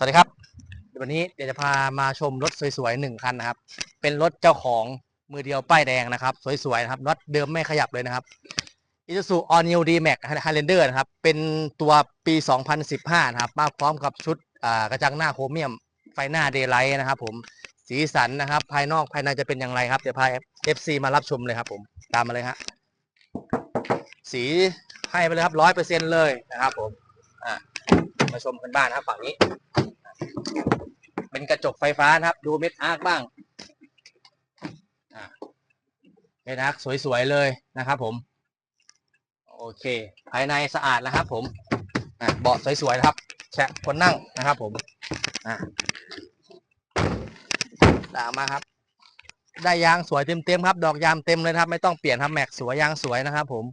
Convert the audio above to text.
สวัสดีครับวันนี้เดี๋ยวจะพามาชมรถสวยๆหนึ่งคันนะครับ เป็นรถเจ้าของมือเดียวป้ายแดงนะครับ สวยๆนะครับน็อตเดิมไม่ขยับเลยนะครับ Isuzu All New D-Max Highlander นะครับ เป็นตัวปี 2015 นะครับ มาพร้อมกับชุดกระจังหน้าโครเมียมไฟหน้าเดย์ไลท์นะครับผมสีสันนะครับ ภายนอกภายในจะเป็นอย่างไรครับ เดี๋ยวพา FC มารับชมเลยครับผมตามมาเลยฮะสีให้ไปเลยครับร้อยเปอร์เซ็นเลยนะครับผมอ่า มาชมกันบ้านนะครับฝั่งนี้ เป็นกระจกไฟฟ้านะครับ ดูเม็ดอาร์คบ้างอ่าเม็ดอาร์คสวยๆเลยนะครับผมโอเค ภายในสะอาดนะครับ ผมอ่าเบาะสวยๆนะครับแฉะคนนั่งนะครับ ผมอ่าตามมาครับ ได้ยางสวยเต็มๆครับ ดอกยางเต็มเลยครับ ไม่ต้องเปลี่ยนครับแม็กสวยยางสวยนะครับ ผม